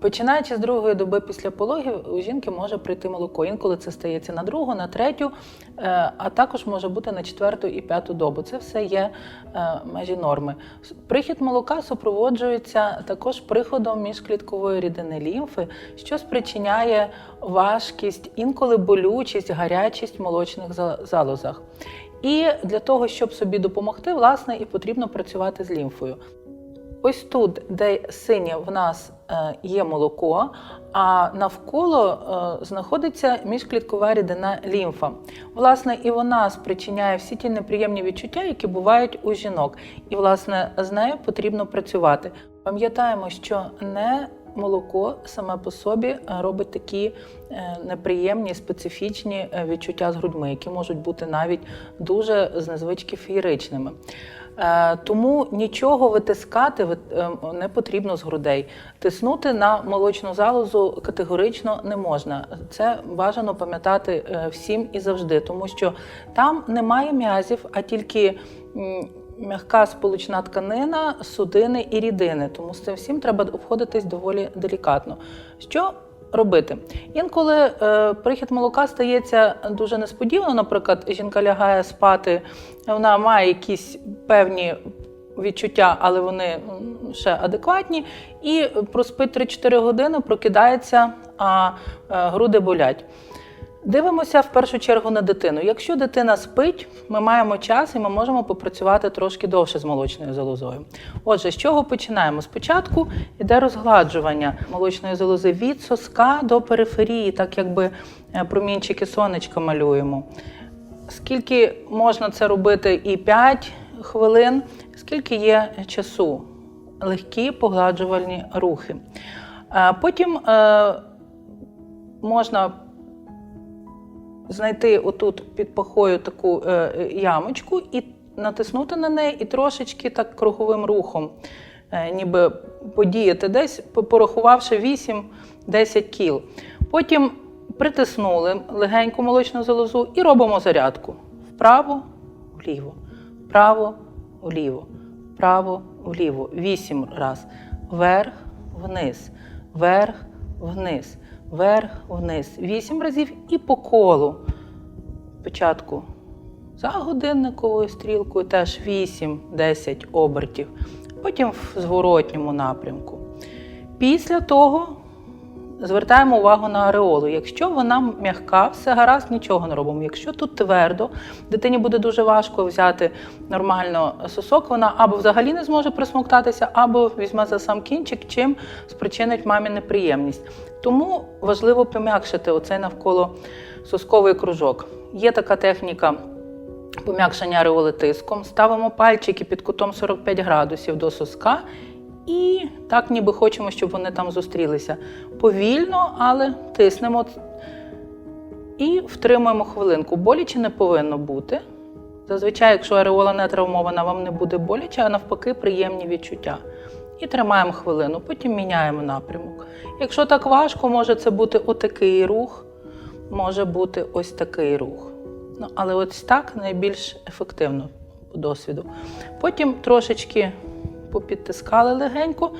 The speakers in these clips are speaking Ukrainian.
Починаючи з другої доби після пологів, у жінки може прийти молоко. Інколи це стається на другу, на третю, е, а також може бути на четверту і п'яту добу. Це все є е, межі норми. Прихід молока супроводжується також приходом міжкліткової рідини лімфи, що спричиняє важкість, інколи болючість, гарячість в молочних за- залозах. І для того, щоб собі допомогти, власне, і потрібно працювати з лімфою. Ось тут, де синє в нас е, є молоко, а навколо е, знаходиться міжкліткова рідина лімфа. Власне, і вона спричиняє всі ті неприємні відчуття, які бувають у жінок. І, власне, з нею потрібно працювати. Пам'ятаємо, що не молоко саме по собі робить такі е, неприємні специфічні відчуття з грудьми, які можуть бути навіть дуже з незвички феєричними. Е, Тому нічого витискати ви- е, не потрібно з грудей. Тиснути на молочну залозу категорично не можна. Це бажано пам'ятати е, всім і завжди, тому що там немає м'язів, а тільки м'яка сполучна тканина, судини і рідини. Тому з цим всім треба обходитись доволі делікатно. Що робити? Інколи е, прихід молока стається дуже несподівано. Наприклад, жінка лягає спати, вона має якісь певні відчуття, але вони ще адекватні, і проспить 3-4 години, прокидається, а е, груди болять. Дивимося в першу чергу на дитину. Якщо дитина спить, ми маємо час і ми можемо попрацювати трошки довше з молочною залозою. Отже, з чого починаємо? Спочатку йде розгладжування молочної залози від соска до периферії, так якби е, промінчики сонечка малюємо. Скільки можна це робити і 5 хвилин, скільки є часу, легкі погладжувальні рухи. Е, Потім е, можна знайти отут під пахою таку е, ямочку і натиснути на неї, і трошечки так круговим рухом, е, ніби подіяти десь, порахувавши 8-10 кіл. Потім притиснули легеньку молочну залозу і робимо зарядку. Вправо, вліво, вправо, вліво, вправо, вліво. Вісім раз. Вверх, вниз, вверх, вниз, вверх, вниз. Вісім разів і по колу. Спочатку за годинниковою стрілкою теж 8-10 обертів, потім в зворотньому напрямку. Після того звертаємо увагу на ареолу. Якщо вона м'яка, все гаразд, нічого не робимо. Якщо тут твердо, дитині буде дуже важко взяти нормально сосок, вона або взагалі не зможе присмоктатися, або візьме за сам кінчик, чим спричинить мамі неприємність. Тому важливо пом'якшити оцей навколо сосковий кружок. Є така техніка пом'якшення ареоли тиском. Ставимо пальчики під кутом 45 градусів до соска і так ніби хочемо, щоб вони там зустрілися. Повільно, але тиснемо і втримуємо хвилинку. Боляче не повинно бути. Зазвичай, якщо ареола не травмована, вам не буде боляче, а навпаки, приємні відчуття. І тримаємо хвилину, потім міняємо напрямок. Якщо так важко, може це бути отакий рух, може бути ось такий рух. Ну, але ось так найбільш ефективно по досвіду. Потім трошечки попідтискали легенько,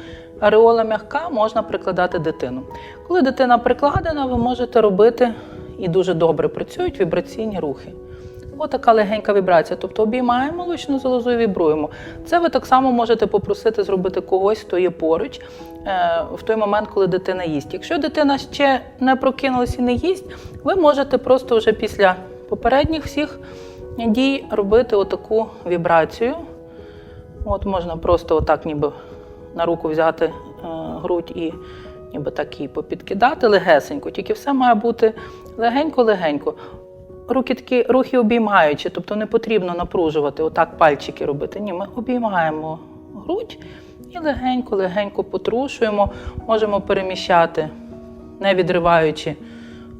ареола м'яка, можна прикладати дитину. Коли дитина прикладена, ви можете робити і дуже добре працюють вібраційні рухи. Отака легенька вібрація. Тобто обіймаємо молочну залозу і вібруємо. Це ви так само можете попросити зробити когось, хто є поруч е, в той момент, коли дитина їсть. Якщо дитина ще не прокинулася і не їсть, ви можете просто вже після попередніх всіх дій робити отаку вібрацію. От можна просто отак, ніби на руку взяти е, грудь і ніби так попідкидати легесенько. Тільки все має бути легенько-легенько. Руки такі рухи обіймаючі, тобто не потрібно напружувати, отак пальчики робити. Ні, ми обіймаємо грудь і легенько-легенько потрушуємо, можемо переміщати, не відриваючи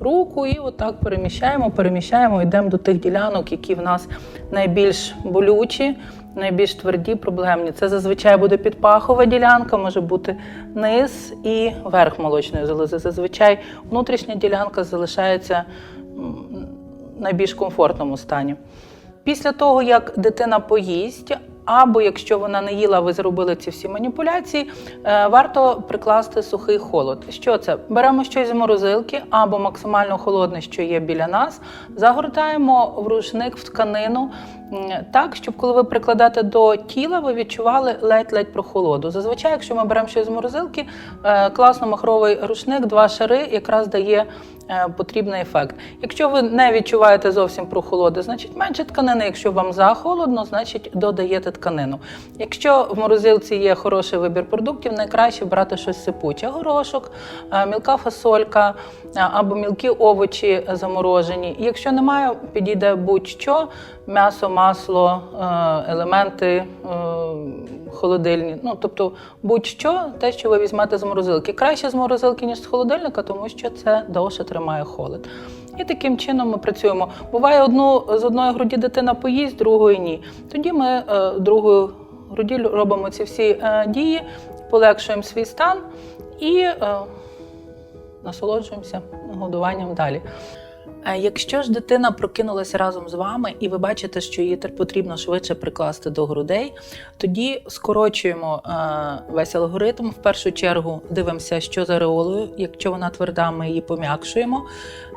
руку, і отак переміщаємо, переміщаємо, йдемо до тих ділянок, які в нас найбільш болючі, найбільш тверді, проблемні. Це зазвичай буде підпахова ділянка, може бути низ і верх молочної залози. Зазвичай внутрішня ділянка залишається м, найбільш комфортному стані. Після того, як дитина поїсть, Або якщо вона не їла, ви зробили ці всі маніпуляції, е, варто прикласти сухий холод. Що це? Беремо щось з морозилки або максимально холодне, що є біля нас, загортаємо в рушник в тканину так, щоб коли ви прикладаєте до тіла, ви відчували ледь-ледь прохолоду. Зазвичай, якщо ми беремо щось з морозилки, е, класно махровий рушник, два шари якраз дає е, потрібний ефект. Якщо ви не відчуваєте зовсім прохолоди, значить менше тканини. Якщо вам захолодно, значить додаєте тканину. Якщо в морозилці є хороший вибір продуктів, найкраще брати щось сипуче: горошок, е, мілка фасолька або мілкі овочі заморожені. Якщо немає, підійде будь-що: м'ясо, масло, е, елементи е, холодильні. Ну тобто будь-що, те, що ви візьмете з морозилки. Краще з морозилки, ніж з холодильника, тому що це довше тримає холод. І таким чином ми працюємо. Буває, одну з одної груді дитина поїсть, другої ні. Тоді ми е, другою груді робимо ці всі дії, полегшуємо свій стан і насолоджуємося годуванням далі. Якщо ж дитина прокинулася разом з вами, і ви бачите, що її потрібно швидше прикласти до грудей, тоді скорочуємо е, весь алгоритм. В першу чергу дивимося, що за реолою. Якщо вона тверда, ми її пом'якшуємо.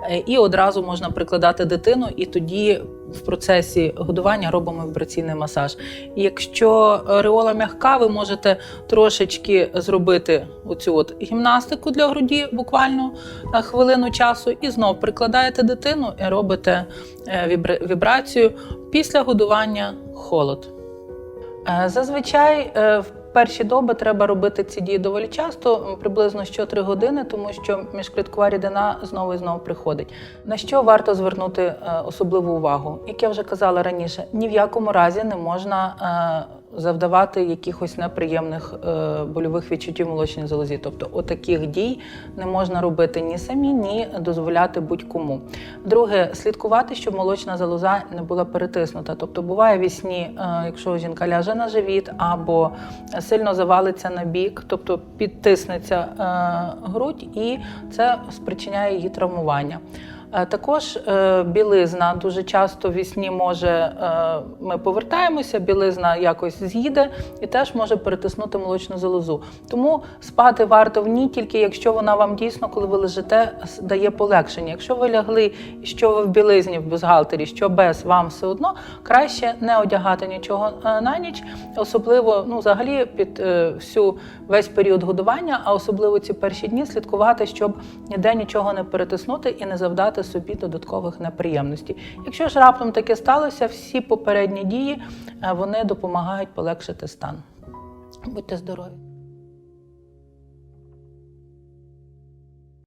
Е, І одразу можна прикладати дитину, і тоді в процесі годування робимо вібраційний масаж. Якщо реола м'яка, ви можете трошечки зробити оцю от гімнастику для груді, буквально хвилину часу, і знов прикладаєте дитину і робите е, вібрацію після годування холод. Е, Зазвичай е, в перші доби треба робити ці дії доволі часто, приблизно що 3 години, тому що міжкліткова рідина знову і знову приходить. На що варто звернути особливу увагу? Як я вже казала раніше, ні в якому разі не можна завдавати якихось неприємних е, больових відчуттів молочній залозі. Тобто, отаких дій не можна робити ні самі, ні дозволяти будь-кому. Друге, слідкувати, щоб молочна залоза не була перетиснута. Тобто буває в сні, е, якщо жінка ляже на живіт або сильно завалиться на бік, тобто підтиснеться е, грудь, і це спричиняє її травмування. Е, Також е, білизна дуже часто в сні може е, ми повертаємося, білизна якось з'їде і теж може перетиснути молочну залозу. Тому спати варто в ній тільки якщо вона вам дійсно, коли ви лежите, дає полегшення. Якщо ви лягли, що ви в білизні, в бюстгальтері, що без вам все одно краще не одягати нічого на ніч, особливо ну взагалі під всю весь період годування, а особливо ці перші дні слідкувати, щоб ніде нічого не перетиснути і не завдати собі додаткових неприємностей. Якщо ж раптом таке сталося, всі попередні дії е, вони допомагають полегшити стан. Будьте здорові!